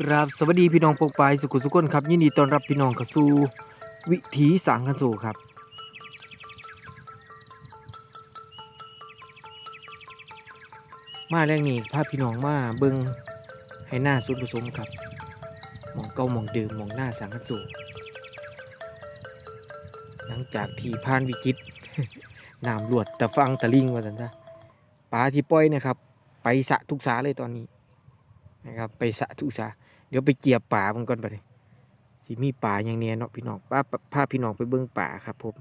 กราบสวัสดีพี่น้องปกปายสุขุสุขนครับยินดีต้อนรับพี่น้องเข้าสู่วิถีสังกันสูครับ มาแรงนี้พาพี่น้องมาเบิงให้หน้าสุดผสมครับมองเก่ามองเดิมมองหน้าสังกันสูหลังจากที่ผ่านวิกฤตน้ำรวดตะฟังตะลิงว่าสันจ้ะปลาที่ปล่อยนะครับ ไปสะทุกสาเลยตอนนี้นะครับไปสะทุกสา เดี๋ยวไปเกียบป่ามันก่อนไปเลยสิมีป่าอย่างเนี้ยเนาะพี่น้องป้าพาพี่น้องไปเบิ้งป่าครับผม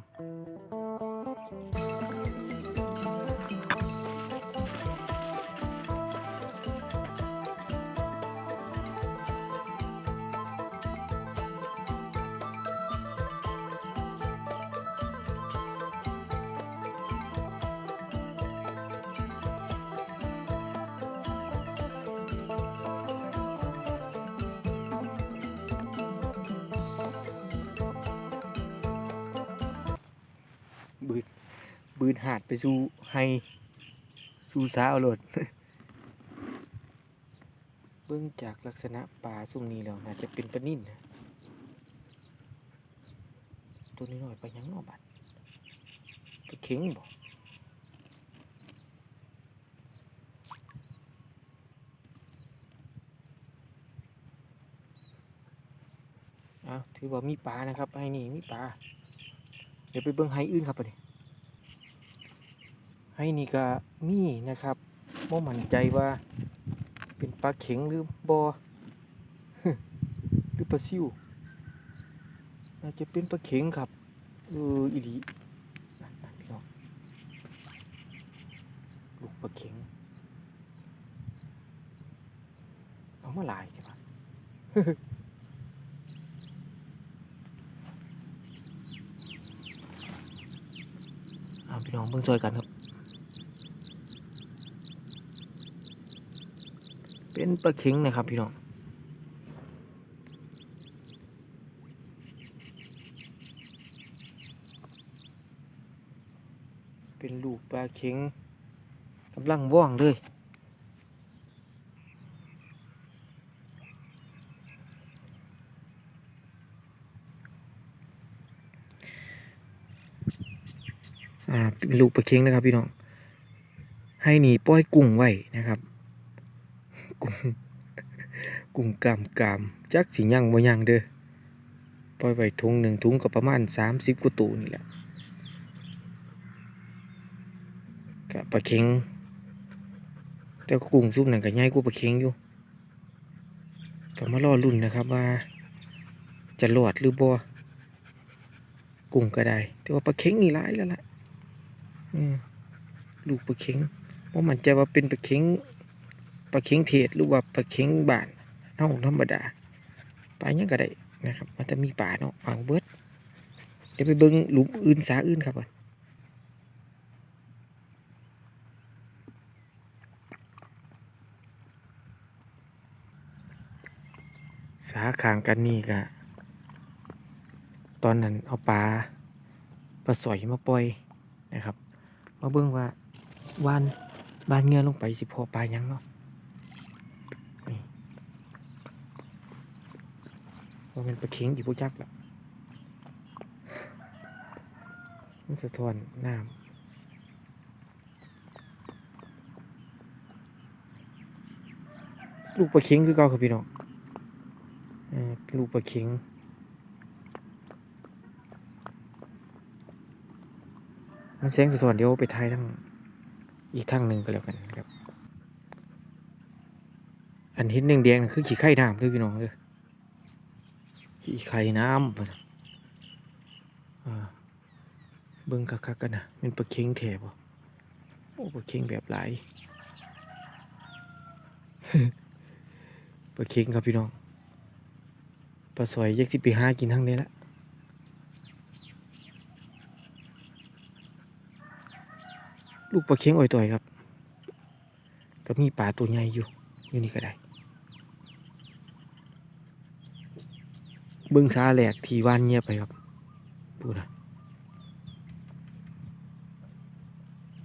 บืนหาดไปสู่ให้สู่สาวโลดเบิ่งจากลักษณะป่าสุ่มนี้แล้วน่าจะเป็นปนิ่นนะตัวนี้หน่อยไปยังนอบัดไปเข็งบ่เอาถือว่ามีปลานะครับให้นี่มีปลาเดี๋ยวไปเบิ่งไฮอื่นครับไปดิ ไฮนี่ก็มีนะครับบ่มั่นใจว่า เป็นปลาเข็งหรือบอหรือปลาซิวน่าจะเป็นปลาเข็งครับเอออีหลีพี่น้องลูกปลาเข็งเอามาลายใช่ปะเอาพี่น้องเบิ่งช่วยกันครับ เป็นปลาเข็งนะครับพี่น้องเป็นลูกปลาเข็งกำลังว่องเลยอ่าลูกปลาเค็งนะครับพี่น้อง ให้หนีปล่อยกุ้งไว้นะครับ กุ้งกุ้งกามกามจักสิยังบ่ยังเด้อปล่อยไว้ถุงหนึ่งถุงก็ประมาณสามสิบกว่าตัวนี่แหละกะปลาเค็งแต่กุ้งซุปนั่นก็ใหญ่กว่าปลาเค็งอยู่ก็มารอรุ่นนะครับว่า จะรอดหรือบ่กุ้งก็ได้ แต่ว่าปลาเค็งนี่ร้ายแล้วล่ะอืมลูกปลาเข็งว่าะมันจะว่าเป็นปลาเข็ง ปลาเข็งเทศหรือว่าปลาเข็งบานเน่าธรรมดาปลายังก็ได้นะครับ มันจะมีป่าเนาะเอาเบิดเดี๋ยวไปเบิ้งหลุมอื่นสาอื่นครับก่อนสาขางกันนี่กะตอนนั้นเอาปลาปลาสอยมาปล่อยนะครับ มาเบิ่งว่าวานบานเงือลงไปสิพอปลายังเนาะ ว่ามันปลาเข็งอยู่พวกจักละมันสะท้อนน้ำลูกปลาเข็งคือเก่าครับพี่น้องลูกปลาเข็งมันแสงสะท้อนเดี๋ยวไปถ่ายทั้งอีกทางหนึ่งก็แล้วกันครับ อันเห็นแดงๆนั่นคือขี้ไข่น้ำเลยพี่น้องเลย ขี้ไข่น้ำเบิ่งคักๆกันนะเป็นปลาเค็งแถบโอ้ปลาเค็งแบบหลายปลาเค็งครับพี่น้องปลาสอยยักสิไปหากินทั้งนี้ละลูกปลาเค็งอ่อยต่อยครับ ก็มีปลาตัวใหญ่อยู่ อยู่นี่ก็ได้ บิ้งซาแหลกทีว่านเงียบไปครับพูดนะ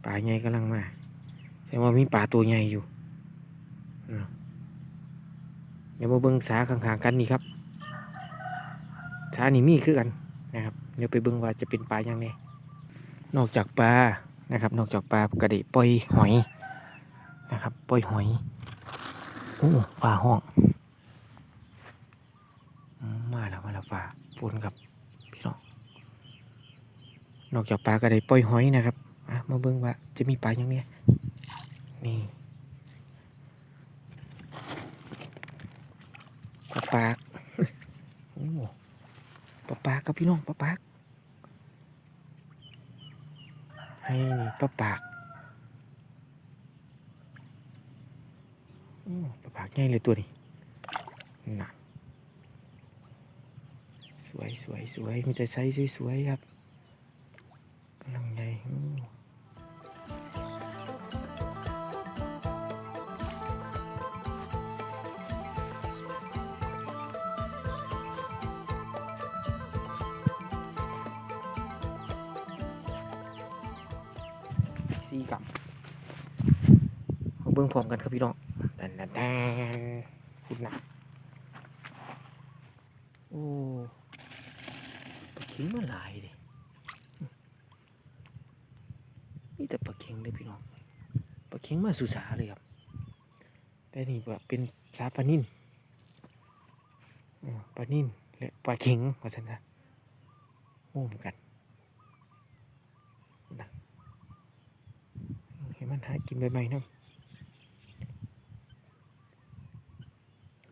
ปลาใหญ่กำลังมาแต่ว่ามีปลาตัวใหญ่อยู่เดี๋ยวมาเบิ่งสาข้างๆกันนี่ครับสานี่มีคือกันนะครับเดี๋ยวไปเบิ่งว่าจะเป็นปลาอย่างไรนอกจากปลานะครับ นอกจากปลากระดิปล่อยหอยนะครับปล่อยหอยโอ้ปลาห้องอืมมาแล้วมาแล้ว ปลาฝนครับ พี่น้อง นอกจากปลากระดิปล่อยหอยนะครับมาเบิ่งว่าจะมีปลาอย่างไรนี่ปลาปากโอ้ปลาปากครับพี่น้องปลาปากให้นี่ปลาปากโอ้ปลาปากใหญ่เลยตัวนี้น่ะส วยสวยสวยมีแต่ไซส์สวยๆครับกำลังใหญ่โอ้สี่กับมาเบิ่งพร้อมกันครับพี่น้องดันดันดันคุณนะโอ้ปลาเข็งมันหลายเลยนี่ แต่ปลาเข็งเลยพี่น้องปลาเข็งมาสุสาเลยครับ แต่นี่แบบเป็นสาปลานิ่นอ่าปลานิ่นและปลาเข็งว่าสันนะโอ้เหมือนกันนะให้มันหากินใบไม้นะ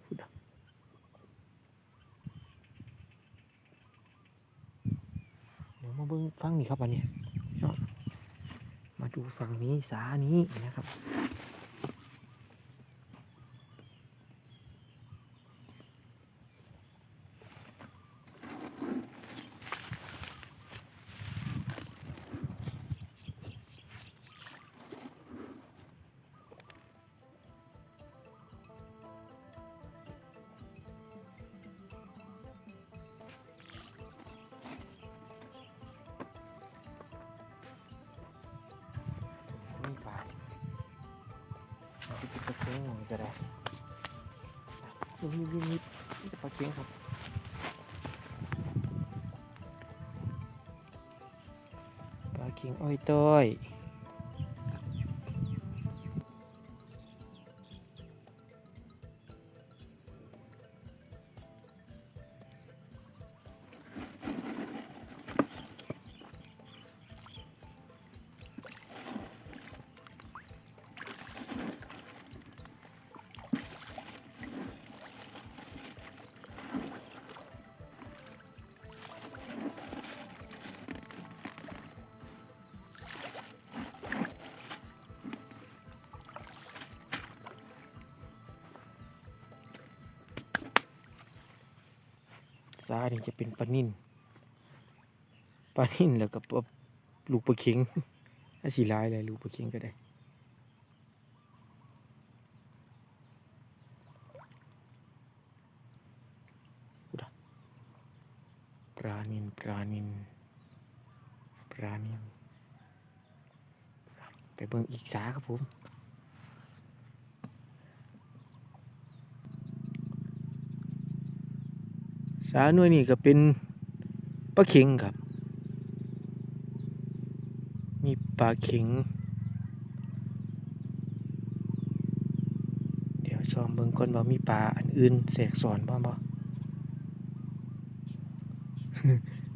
พูดอะเดี๋ยวมาเบิ่งฟังนี่ครับอันนี้ ฝั่งนี้สานี้นะครับ ที่จะเค้งหน่อยก็ได้ยิบยิบยิบยิบนี่จะปลาเค้งครับปลาเค้งอ้อยต้อย ซานี่จะเป็นปลานิ่นปลานิ่นแล้วก็ปลาลูกปลาเค็งถ้าสีลายเลยลูกปลาเค็งก็ได้ปลานินปลานินปลานินไปเบิ่งอีกสาครับผม สาหน่วยนี่ก็เป็นปลาเข็งครับ มีปลาเข็ง เดี๋ยวชมเบิ่งก่อนว่ามีปลาอันอื่นแสกสอนบ้างบ่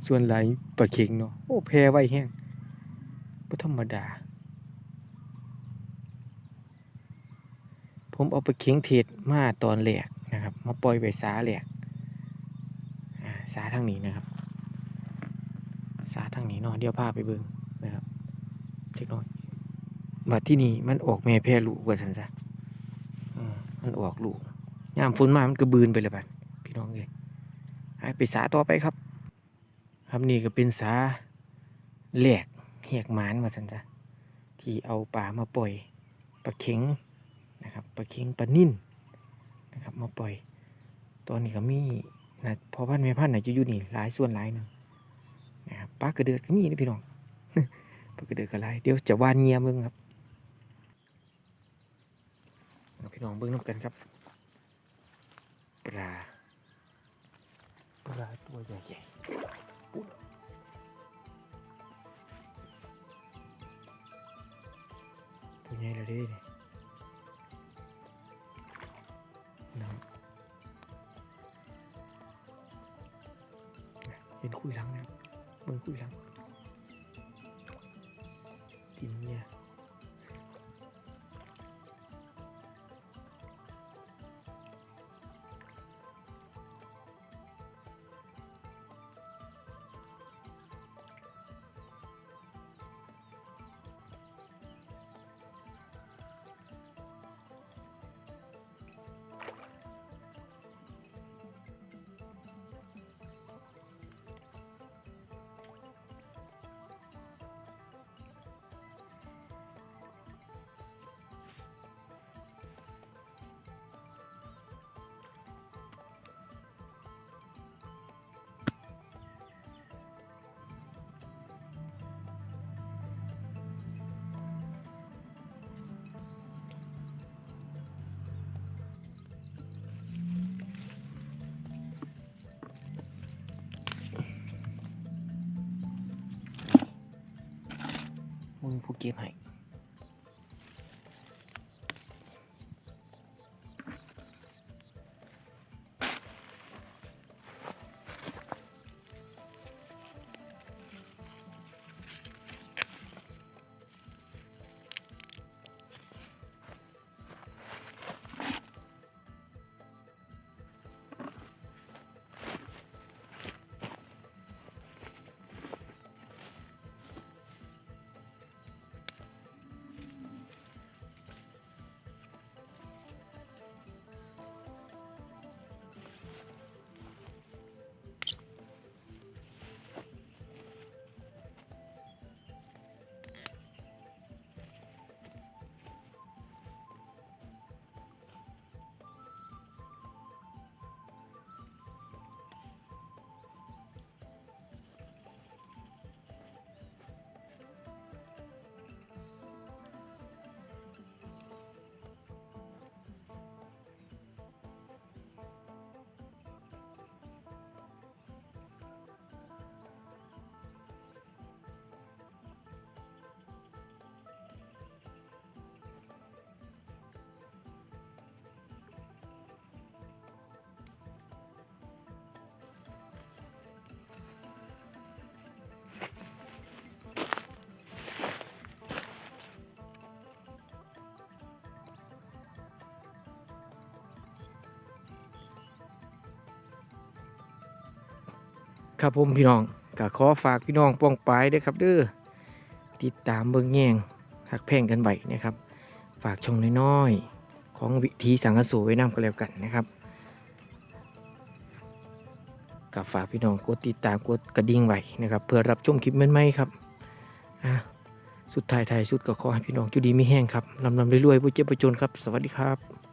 ส่วนหลายปลาเข็งเนาะ โอ้ แพไว้แห้งบ่ธรรมดา ผมเอาปลาเข็งเทศมาตอนแรกนะครับ มาปล่อยไว้สาแหลก สาทางนี้นะครับ สาทางนี้เนาะเดี๋ยวพาไปเบิ่งนะครับเช็คหน่อยมาที่นี่มันออกแม่แพร่ลูกว่าสันซะมันออกลูกยามฝนมามันก็บืนไปเลยบัดพี่น้องเลยไปสาต่อไปครับ ครับนี่ก็เป็นสาแหลกแหกหมานว่าสันซะที่เอาปลามาปล่อยปลาเข็งนะครับปลาเข็งปลานิ่นนะครับมาปล่อยตอนนี้ก็มี นะพอพันธุ์แม่พันธุ์ไหนจะอยู่นี่หลายส่วนหลายหนึงนะครับปลากระเดือดก็มีนะพี่น้องปลากระเดือดก็หลายเดี๋ยวจะวานเงียเบิ่งครับพี่น้องเบิ่งน้ำกันครับปลาปลาตัวใหญ่ๆอุ๊ยตัวใหญ่เลยเด้ น่ะเห็นคุยลังนะครับเบิ่งคุยลัง มึงผู้เก็บให้ ครับผมพี่น้องก็ขอฝากพี่น้องป้องปายด้วยครับเด้อติดตามเบิ่งแย่งหักแพงกันไว้นะครับ ฝากช่องน้อยๆของวิธีสังกสูไว้นำก็แล้วกันนะครับกับฝากพี่น้องกดติดตามกดกระดิ่งไว้นะครับเพื่อรับชมคลิปใหม่ๆครับอะสุดท้ายท้ายสุดก็ขอให้พี่น้องจุดีมีแห้งครับลำลำรวยๆผู้เจ็บประจนครับ สวัสดีครับ